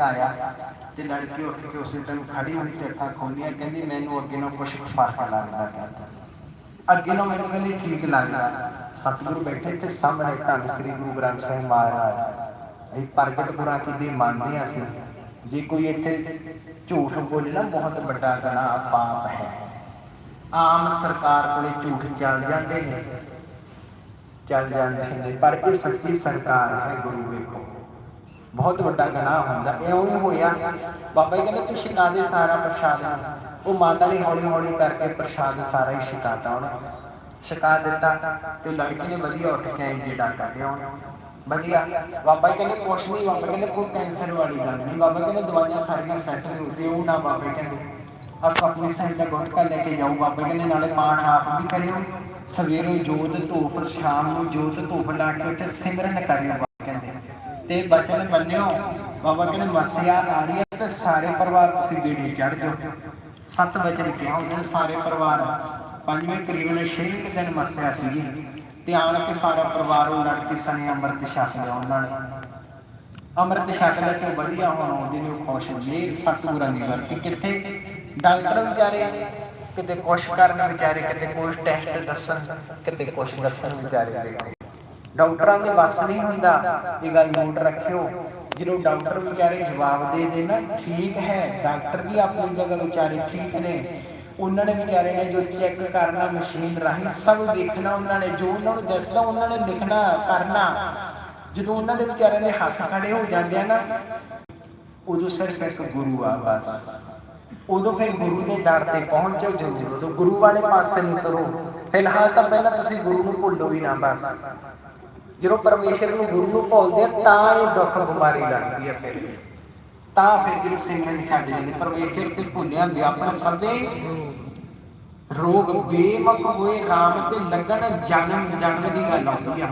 ਆਇਆ ਤੇ ਲੜਕੀ ਉੱਠ ਕੇ ਉਸੇ ਟਾਈਮ ਖੜੀ ਹੋਈ ਤੇ ਅੱਖਾਂ ਖੋਲੀਆਂ, ਕਹਿੰਦੀ, ਮੈਨੂੰ ਅੱਗੇ ਨਾਲੋਂ ਕੁਛ ਫ਼ਰਕ ਲੱਗਦਾ ਕਹਿੰਦਾ ਅੱਗੇ ਨਾਲੋਂ ਮੈਨੂੰ ਕਹਿੰਦੀ, ਠੀਕ ਲੱਗਦਾ। ਸਤਿਗੁਰੂ ਬੈਠੇ ਤੇ ਸਾਹਮਣੇ ਧੰਨ ਸ੍ਰੀ ਗੁਰੂ ਗ੍ਰੰਥ ਸਾਹਿਬ ਮਹਾਰਾਜ। ਇਹ ਪ੍ਰਗਟ ਗੁਰਾਂ ਕੀ ਮੰਨਦੇ ਹਾਂ ਅਸੀਂ। ਜੇ ਕੋਈ ਇੱਥੇ ਝੂਠ ਬੋਲੇ ਨਾ, ਬਹੁਤ ਵੱਡਾ ਗੁਨਾਹ ਪਾਪ ਹੈ। ਆਮ ਸਰਕਾਰ ਕੋਲੇ ਝੂਠ ਚੱਲ ਜਾਂਦੇ ਨੇ। ਚੱਲ ਜਾਂਦੇ ਨੇ, ਪਰ ਇਹ ਸੱਚੀ ਸਰਕਾਰ ਹੈ ਗੁਰੂ ਵੇਖੋ। ਬਹੁਤ ਵੱਡਾ ਗੁਨਾਹ ਹੁੰਦਾ। ਇਉਂ ਹੀ ਹੋਇਆ। ਬਾਬਾ ਜੀ ਕਹਿੰਦੇ, ਤੂੰ ਛਕਾ ਦੇ ਸਾਰਾ ਪ੍ਰਸ਼ਾਦ ਉਹ ਮਾਤਾ ਨੇ ਹੌਲੀ ਹੌਲੀ ਕਰਕੇ ਪ੍ਰਸ਼ਾਦ ਸਾਰਾ ਹੀ ਛਕਾਤਾ ਉਹਨੇ ਛਕਾ ਦਿੱਤਾ ਤੇ ਲੜਕੀ ਨੇ ਵਧੀਆ ਉੱਠ ਕੇ ਆਈ ਜਿਹੜਾ ਕੱਢਿਆ ਉਹਨੇ। ਵਧੀਆ। ਬਾਬਾ ਜੀ ਕਹਿੰਦੇ, ਕੁਛ ਨਹੀਂ ਬਾਬਾ, ਕਹਿੰਦੇ ਕੋਈ ਕੈਂਸਰ ਵਾਲੀ ਗੱਲ ਨਹੀਂ। ਬਾਬਾ ਕਹਿੰਦੇ, ਦਵਾਈਆਂ ਸਾਰੀਆਂ ਸੈੱਟ ਨੇ ਦਿਓ ਨਾ ਬਾਬਾ, ਕਹਿੰਦੇ। ਅਸ ਆਪਣੀ ਸਾਈਡ ਦਾ ਗੁਟਕਾ ਲੈ ਕੇ ਜਾਓ ਬਾਬਾ, ਕਹਿੰਦੇ। ਨਾਲੇ ਪਾਠ ਆਪ ਵੀ ਕਰਿਓ। ਸਵੇਰੇ ਜੋਤ ਧੂਪ, ਸ਼ਾਮ ਨੂੰ ਜੋਤ ਧੂਪ ਲਾ ਕੇ ਉੱਥੇ ਸਿਮਰਨ ਕਰਿਓ ਤੇ ਬਚਨ ਮੰਨਿਓ ਬਾਬਾ ਕਹਿੰਦੇ ਮਸਿਆ ਆ ਰਹੀ ਹੈ ਤੇ ਸਾਰੇ ਪਰਿਵਾਰ ਤੁਸੀਂ ਬੇੜੀ ਚੜ ਜਾਓ। ਸੱਤ ਵਚਨ ਕਿਹਾ, ਉਹਨਾਂ ਨੇ ਸਾਰੇ ਪਰਿਵਾਰ ਪੰਜਵੇਂ ਕਰੀਬਨ 6 ਦਿਨ ਮਸਿਆ ਸੀਗੀ ਤੇ ਆਣ ਕੇ ਸਾਰਾ ਪਰਿਵਾਰ ਉਹ ਲੜਕੀ ਸਣੇ ਅੰਮ੍ਰਿਤ ਛਕ ਲਿਆ ਉਹਨਾਂ ਨੇ। ਅੰਮ੍ਰਿਤ ਛਕ ਲਿਆ ਤੇ ਵਧੀਆ ਹੁਣ ਆਉਂਦੇ ਨੇ, ਉਹ ਖੁਸ਼ ਮੇਰ ਸਤਿਗੁਰਾਂ ਦੀ ਵਰਤੀ ਕਿੱਥੇ? ਡਾਕਟਰ ਵਿਚਾਰੇ ਕਿਤੇ ਕੁਛ ਕਰਨ ਵਿਚਾਰੇ, ਕਿਤੇ ਕੋਈ ਟੈਸਟ ਦੱਸਣ, ਕਿਤੇ ਕੁਛ ਦੱਸਣ ਵਿਚਾਰੇ ਡਾਕਟਰਾਂ ਦੇ ਵੱਸ ਨਹੀਂ ਹੁੰਦਾ। ਇਹ ਗੱਲ ਨੋਟ ਰੱਖਿਓ। ਜਦੋਂ ਡਾਕਟਰ ਵਿਚਾਰੇ ਜਵਾਬ ਦੇ ਦੇਣ ਠੀਕ ਹੈ, ਡਾਕਟਰ ਵੀ ਆਪਣੀ ਜਗ੍ਹਾ ਵਿਚਾਰੇ ਠੀਕ ਨੇ। ਉਹਨਾਂ ਨੇ ਵਿਚਾਰੇ ਨੇ ਜੋ ਚੈੱਕ ਕਰਨਾ ਮਸ਼ੀਨ ਰਾਹੀਂ ਸਭ ਦੇਖਣਾ ਉਹਨਾਂ ਨੇ, ਜੋ ਉਹਨਾਂ ਨੂੰ ਦੱਸਦਾ ਉਹਨਾਂ ਨੇ ਲਿਖਣਾ, ਕਰਨਾ। ਜਦੋਂ ਉਹਨਾਂ ਦੇ ਵਿਚਾਰਿਆਂ ਦੇ ਹੱਥ ਖੜੇ ਹੋ ਜਾਂਦੇ ਆ ਨਾ ਉਦੋਂ ਸਿਰਫ ਇੱਕ ਗੁਰੂ ਆ ਬਸ। ਉਦੋਂ ਫਿਰ ਗੁਰੂ ਦੇ ਦਰ ਤੇ ਪਹੁੰਚੋ ਜ਼ਰੂਰ। ਉਦੋਂ ਗੁਰੂ ਵਾਲੇ ਪਾਸੇ ਨੂੰ ਤੁਰੋ ਫਿਲਹਾਲ ਤਾਂ ਪਹਿਲਾਂ ਤੁਸੀਂ ਗੁਰੂ ਨੂੰ ਭੁੱਲੋ ਵੀ ਨਾ ਬਸ। ਜਦੋਂ ਪਰਮੇਸ਼ਰ ਨੂੰ ਗੁਰੂ ਨੂੰ ਭੁੱਲਦੇ ਆ, ਤਾਂ ਇਹ ਦੁੱਖ ਬਿਮਾਰੀ ਲੱਗਦੀ ਹੈ ਫਿਰ। ਤਾਂ ਫਿਰ ਜਦੋਂ ਸਿੰਘਾਂ ਛੱਡ ਜਾਂਦੇ। ਪਰਮੇਸ਼ਰ ਤੇ ਭੁੱਲਿਆ ਵਿਆਪਨ ਸਭੇ ਰੋਗ ਬੇਮਕ ਹੋਏ RAM ਤੇ ਲੱਗਣ ਜਨਮ ਜਨਮ ਦੀ ਗੱਲ ਆਉਂਦੀ ਆ।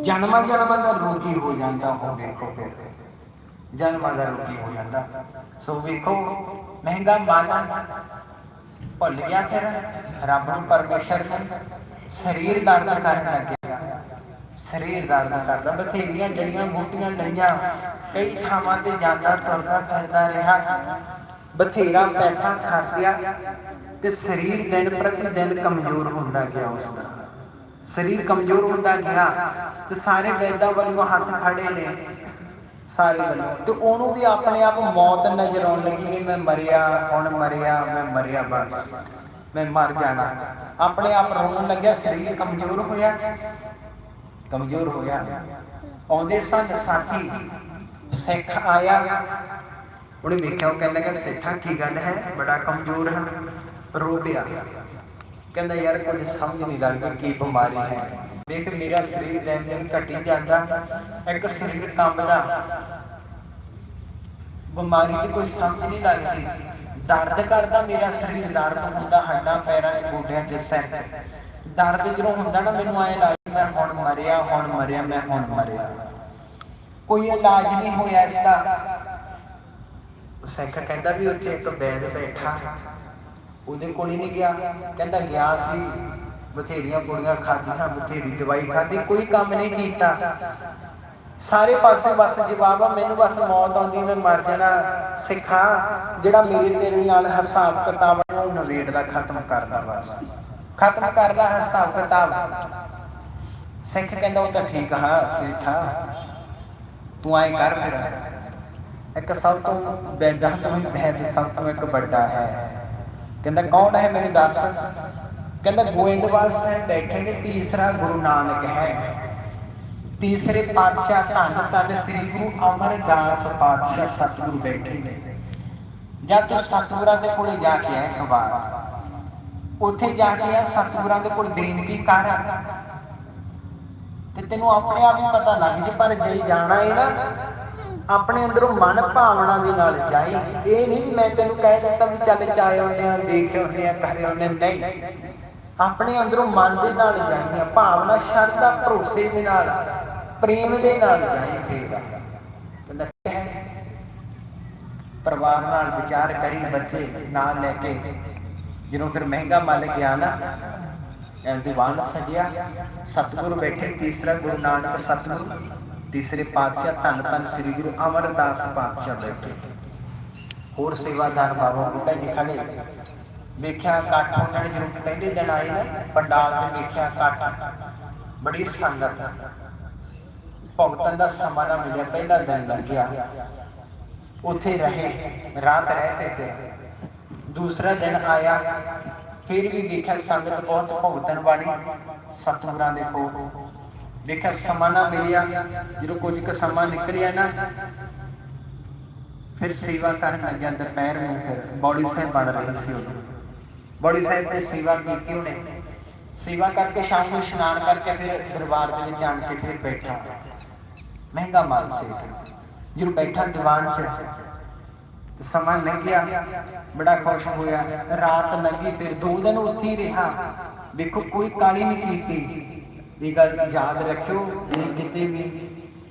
ਜਨਮਾਂ ਜਨਮਾਂ ਦਾ ਰੋਗੀ ਹੋ ਜਾਂਦਾ ਉਹ ਦੇਖੋ ਫਿਰ। ਜਨਮਾਂ ਦਾ ਰੋਗੀ ਹੋ ਜਾਂਦਾ। ਸੋ ਵੇਖੋ ਮਹਿੰਗਾ ਮਾਲਾ ਭੁੱਲ ਗਿਆ ਫਿਰ। ਰੱਬ ਨੂੰ ਪਰਮੇਸ਼ਰ ਨੂੰ ਸਰੀਰ ਦਰਦ ਕਰਨ ਲੱਗਿਆ ਸਰੀਰ ਦਰਦ ਕਰਦਾ, ਬਥੇਰੀਆਂ ਜੜੀਆਂ ਬੂਟੀਆਂ ਲਈਆਂ, ਕਈ ਥਾਵਾਂ ਤੇ ਜਾਂਦਾ, ਤੁਰਦਾ, ਫਿਰਦਾ ਰਿਹਾ। ਬਥੇਰਾ ਪੈਸਾ ਖਰਚਿਆ ਤੇ ਸਰੀਰ ਦਿਨ ਪ੍ਰਤੀ ਦਿਨ ਕਮਜ਼ੋਰ ਹੁੰਦਾ ਗਿਆ ਉਸ ਦਾ ਸਰੀਰ ਕਮਜ਼ੋਰ ਹੁੰਦਾ ਗਿਆ ਤੇ ਸਾਰੇ ਵੈਦਾਂ ਵੱਲੋਂ ਹੱਥ ਖੜੇ ਨੇ, ਸਾਰੇ ਵੱਲੋਂ। ਤੇ ਉਹਨੂੰ ਵੀ ਆਪਣੇ ਆਪ ਮੌਤ ਨਜ਼ਰ ਆਉਣ ਲੱਗੀ ਵੀ ਮੈਂ ਮਰਿਆ, ਹੁਣ ਮਰਿਆ, ਮੈਂ ਮਰਿਆ ਬਸ, ਮੈਂ ਮਰ ਜਾਣਾ। ਆਪਣੇ ਆਪ ਰੋਣ ਲੱਗਿਆ, ਸਰੀਰ ਕਮਜ਼ੋਰ ਹੋਇਆ। ਕਮਜ਼ੋਰ ਹੋਇਆ। ਆਉਂਦੇ ਸਨ ਸਾਥੀ, ਸਿੱਖ ਆਇਆ। ਉਹਨੇ ਵੇਖਿਆ, ਉਹ ਕਹਿੰਦਾ ਕਿ ਸਿੱਖਾ ਕੀ ਗੱਲ ਹੈ? ਬੜਾ ਕਮਜ਼ੋਰ ਹੈ। ਰੋ ਪਿਆ। ਕਹਿੰਦਾ, ਯਾਰ, ਕੁਝ ਸਮਝ ਨਹੀਂ ਲੱਗਦੀ ਕੀ ਬਿਮਾਰੀ ਹੈ। ਵੇਖ, ਮੇਰਾ ਸਰੀਰ ਦਿਨ ਦਿਨ ਘਟੀ ਜਾਂਦਾ। ਇੱਕ ਸਰੀਰ ਕੰਬਦਾ। ਬਿਮਾਰੀ ਦੀ ਕੋਈ ਸਮਝ ਨਹੀਂ ਲੱਗਦੀ। ਦਰਦ ਕਰਦਾ, ਮੇਰਾ ਸਰੀਰ। ਦਰਦ ਹੁੰਦਾ, ਹੱਡਾਂ, ਪੈਰਾਂ 'ਚ, ਗੋਡਿਆਂ 'ਚ, ਸਿਰ 'ਚ। ਦਰਦ ਜਦੋਂ ਹੁੰਦਾ ਨਾ, ਮੈਨੂੰ ਐ ਲੱਗਦਾ ਮੈਂ ਹੁਣ ਮਰਿਆ ਹੁਣ ਮਰਿਆ, ਮੈਂ ਹੁਣ ਮਰਿਆ। ਕੋਈ ਇਲਾਜ ਨਹੀਂ ਹੋਇਆ ਇਸ ਦਾ। ਸਿੱਖ ਕਹਿੰਦਾ ਵੀ ਉੱਥੇ ਇੱਕ ਵੈਦ ਬੈਠਾ, ਉਹਦੇ ਕੋਲ ਹੀ ਨਹੀਂ ਗਿਆ। ਕਹਿੰਦਾ ਗਿਆ ਸੀ, ਬਥੇਰੀਆਂ ਕੁੜੀਆਂ ਖਾਧੀਆਂ, ਬਥੇਰੀ ਦਵਾਈ ਖਾਧੀ, ਕੋਈ ਕੰਮ ਨਹੀਂ ਕੀਤਾ। ਸਾਰੇ ਪਾਸੇ ਬਸ ਜਵਾਬ ਆ, ਮੈਨੂੰ ਬਸ ਮੌਤ ਆਉਂਦੀ, ਮੈਂ ਮਰ ਜਾਣਾ। ਸਿੱਖਾ, ਜਿਹੜਾ ਮੇਰੇ ਤੇਰੇ ਨਾਲ ਹਿਸਾਬ ਕਿਤਾਬ ਨੂੰ ਨਵੇੜਦਾ ਖਤਮ ਕਰਦਾ ਬਸ। ਖਤਮ ਕਰਦਾ ਹਿਸਾਬ ਕਿਤਾਬ ਸਿੱਖ ਕਹਿੰਦਾ ਉਹ ਤਾਂ ਠੀਕ ਆ, ਸੇਠਾ ਤੂੰ ਆਏ ਕਰ ਫਿਰ। ਇੱਕ ਸਭ ਤੋਂ ਵੈਦਾਂ ਤੋਂ ਵੀ ਸਭ ਤੋਂ ਇੱਕ ਵੱਡਾ ਹੈ। ਕਹਿੰਦਾ, ਕੌਣ ਹੈ ਮੈਨੂੰ ਦੱਸ? ਕਹਿੰਦਾ ਗੋਇੰਦਵਾਲ ਸਾਹਿਬ ਬੈਠੇ ਨੇ, ਤੀਸਰਾ ਗੁਰੂ ਨਾਨਕ ਹੈ। ਤੀਸਰੇ ਪਾਤਸ਼ਾਹ ਧੰਨ ਧੰਨ ਸ੍ਰੀ ਗੁਰੂ ਅਮਰਦਾਸ ਪਾਤਸ਼ਾਹ ਸਤਿਗੁਰੂ ਬੈਠੇ ਨੇ। ਜਦ ਤੂੰ ਸਤਿਗੁਰਾਂ ਦੇ ਕੋਲੇ ਜਾ ਕੇ ਆਇਆ ਇੱਕ ਵਾਰ। ਉੱਥੇ ਜਾ ਕੇ ਆ ਸਤਿਗੁਰਾਂ ਦੇ ਕੋਲ ਬੇਨਤੀ ਕਰ। ਤੇ ਤੈਨੂੰ ਆਪਣੇ ਆਪ ਹੀ ਪਤਾ ਲੱਗ ਜੇ, ਪਰ ਜੇ ਜਾਣਾ ਹੈ ਨਾ, ਆਪਣੇ ਅੰਦਰੋਂ ਮਨ ਭਾਵਨਾ ਦੇ ਨਾਲ ਜਾਈ। ਇਹ ਨਹੀਂ ਮੈਂ ਤੈਨੂੰ ਕਹਿ ਦਿੱਤਾ ਵੀ ਚੱਲ ਚਾਏ ਆਉਂਦੇ ਆ ਦੇਖ ਆਉਂਦੇ ਆ ਕਰੇ ਆਉਂਦੇ ਨਹੀਂ। ਆਪਣੇ ਅੰਦਰੋਂ ਮਨ ਦੇ ਨਾਲ ਜਾਈਆਂ ਭਾਵਨਾ, ਸ਼ਰਧਾ, ਭਰੋਸੇ ਦੇ ਨਾਲ, ਪ੍ਰੇਮ ਦੇ ਨਾਲ ਜਾਈ ਫੇਰ। ਕਹਿੰਦਾ ਪਰਿਵਾਰ ਨਾਲ ਵਿਚਾਰ ਕਰੀ, ਬੱਚੇ ਨਾਲ ਲੈ ਕੇ ਜਦੋਂ ਫਿਰ ਮਹਿੰਗਾ ਮੱਲ ਗਿਆ ਨਾ ਦੀਵਾਨ ਸਜਿਆ, ਸਤਿਗੁਰੂ ਬੈਠੇ, ਤੀਸਰਾ ਗੁਰੂ ਨਾਨਕ ਸਤਿਗੁਰੂ, ਤੀਸਰੇ ਪਾਤਸ਼ਾਹ ਧੰਨ ਧੰਨ ਸ੍ਰੀ ਗੁਰੂ ਅਮਰਦਾਸ ਪਾਤਸ਼ਾਹ ਬੈਠੇ। ਹੋਰ ਸੇਵਾਦਾਰ ਬਾਬਾ ਬੁੱਢਾ ਜੀ ਖੜੇ। ਵੇਖਿਆ ਇਕੱਠ ਉਹਨਾਂ ਨੇ ਜਦੋਂ ਪਹਿਲੇ ਦਿਨ ਆਏ ਨਾ, ਪੰਡਾਲ 'ਚ ਵੇਖਿਆ ਇਕੱਠ। ਬੜੀ ਸੰਗਤ। ਭਗਤਾਂ ਦਾ ਸਮਾਂ ਨਾ ਮਿਲਿਆ, ਪਹਿਲਾ ਦਿਨ ਲੱਗਿਆ। ਉੱਥੇ ਰਹੇ, ਰਾਤ ਰਹਿ ਕੇ ਫਿਰ ਦੂਸਰਾ ਦਿਨ ਆਇਆ, ਫਿਰ ਵੀ ਦੇਖਿਆ ਸੰਗਤ ਬਹੁਤ ਭਗਤਨ ਵਾਲੀ ਸਤਿਗੁਰਾਂ ਦੇ ਕੋਲ। ਦੇਖਿਆ ਸਮਾਂ ਨਾ ਮਿਲਿਆ, ਜਦੋਂ ਕੁਝ ਕੁ ਸਮਾਂ ਨਿਕਲਿਆ ਨਾ, ਫਿਰ ਸੇਵਾ ਕਰਨ ਲੱਗਿਆ ਦੁਪਹਿਰ ਨੂੰ ਫਿਰ, ਬੌੜੀ ਸਾਹਿਬ ਬਣ ਰਹੀ ਸੀ ਉਦੋਂ। ਬੌੜੀ ਸਾਹਿਬ ਤੇ ਸੇਵਾ ਕੀਤੀ ਉਹਨੇ। ਸੇਵਾ ਕਰਕੇ ਸ਼ਾਮ ਨੂੰ ਇਸ਼ਨਾਨ ਕਰਕੇ ਫਿਰ ਦਰਬਾਰ ਦੇ ਵਿੱਚ ਆਣ ਕੇ ਫਿਰ ਬੈਠਾ। ਮਹਿੰਗਾ ਮਾਲ ਸੀ। ਜਦੋਂ ਬੈਠਾ ਦੀਵਾਨ 'ਚ ਤੇ ਸਮਾਂ ਲੰਘਿਆ, ਬੜਾ ਖੁਸ਼ ਹੋਇਆ। ਰਾਤ ਲੰਘੀ, ਫਿਰ ਦੋ ਦਿਨ ਉੱਥੇ ਹੀ ਰਿਹਾ। ਵੇਖੋ, ਕੋਈ ਕਾਲੀ ਨਹੀਂ ਕੀਤੀ। ਇਹ ਗੱਲ ਯਾਦ ਰੱਖਿਓ ਜੇ ਕਿਤੇ ਵੀ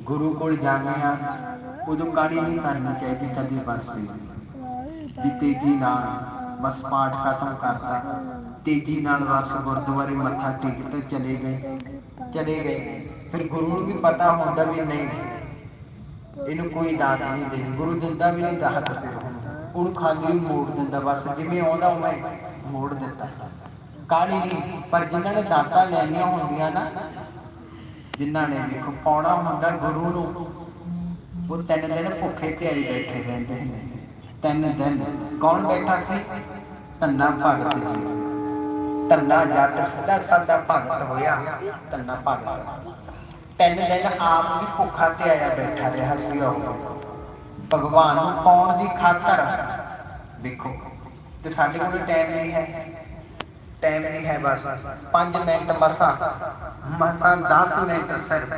ਗੁਰੂ ਕੋਲ ਜਾਂਦੇ ਆ, ਉਦੋਂ ਕਾਲੀ ਨਹੀਂ ਕਰਨੀ ਚਾਹੀਦੀ ਕਦੇ ਵਾਸਤੇ ਵੀ ਤੇਜ਼ੀ ਨਾਲ, ਬਸ ਪਾਠ ਖਤਮ ਕਰਤਾ। ਤੇਜ਼ੀ ਨਾਲ ਬਸ ਗੁਰਦੁਆਰੇ ਮੱਥਾ ਟੇਕ ਤੇ ਚਲੇ ਗਏ। ਚਲੇ ਗਏ। ਫਿਰ ਗੁਰੂ ਨੂੰ ਵੀ ਪਤਾ ਹੁੰਦਾ ਵੀ ਨਹੀਂ। ਇਹਨੂੰ ਕੋਈ ਦਾਤ ਨਹੀਂ ਦੇਣੀ, ਗੁਰੂ ਦਿੰਦਾ ਵੀ ਨਹੀਂ ਦਾਤ ਫਿਰ। ਉਹਨੂੰ ਖਾਲੀ ਮੋੜ ਦਿੰਦਾ, ਬਸ ਜਿਵੇਂ ਆਉਂਦਾ ਉਵੇਂ ਮੋੜ ਦਿੱਤਾ ਕਾਲੀ ਨਹੀਂ, ਪਰ ਜਿਨ੍ਹਾਂ ਨੇ ਦਾਤਾਂ ਲੈਣੀਆਂ ਹੁੰਦੀਆਂ ਨਾ, ਜਿਨ੍ਹਾਂ ਨੇ ਵੇਖੋ, ਪਾਉਣਾ ਹੁੰਦਾ ਗੁਰੂ ਨੂੰ, ਉਹ ਤਿੰਨ ਦਿਨ ਭੁੱਖੇ ਤੇ ਆਈ ਬੈਠੇ ਰਹਿੰਦੇ ਨੇ। ਤਿੰਨ ਦਿਨ ਕੌਣ ਬੈਠਾ ਸੀ? ਧੰਨਾ ਭਗਤ ਜੀ। ਧੰਨਾ ਜੱਟ, ਸਿੱਧਾ ਸਾਦਾ ਭਗਤ ਹੋਇਆ, ਧੰਨਾ ਭਗਤ। ਤਿੰਨ ਦਿਨ ਆਪ ਵੀ ਭੁੱਖਾ ਤੇ ਆਇਆ ਬੈਠਾ ਰਿਹਾ ਸੀ ਉਹ। ਭਗਵਾਨ ਨੂੰ ਪਾਉਣ ਦੀ ਖਾਤਰ, ਦੇਖੋ, ਤੇ ਸਾਡੇ ਕੋਲ ਟਾਈਮ ਨਹੀਂ ਹੈ। ਟਾਈਮ ਨਹੀਂ ਹੈ ਬਸ 5 ਮਿੰਟ ਮਸਾਂ ਮਸਾਂ 10 ਮਿੰਟ ਸਿਰਫ।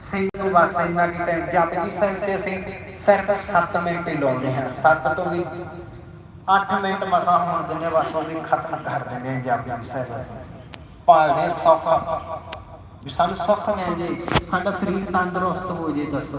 ਸਿੰਘ ਨੂੰ ਬਸ ਇੰਨਾ ਕਿ ਟਾਈਮ ਜਪਜੀ ਸਾਹਿਬ ਤੇ ਅਸੀਂ ਸਿਰਫ 7 ਮਿੰਟ ਹੀ ਲਾਉਂਦੇ ਹਾਂ। 7 ਤੋਂ ਵੀ 8 ਮਿੰਟ ਮਸਾ ਹੋਣ ਦਿੰਦੇ ਬਸ ਅਸੀਂ ਖਤਮ ਕਰ ਦਿੰਦੇ ਹਾਂ ਜਪਜੀ ਸਾਹਿਬ। ਅਸੀਂ ਪਾਲਦੇ ਸੌਖਾ। ਵੀ ਸਾਨੂੰ ਸੁੱਖ ਮਿਲ ਜੇ ਸਾਡਾ ਸਰੀਰ ਤੰਦਰੁਸਤ ਹੋ ਜੇ ਦੱਸੋ।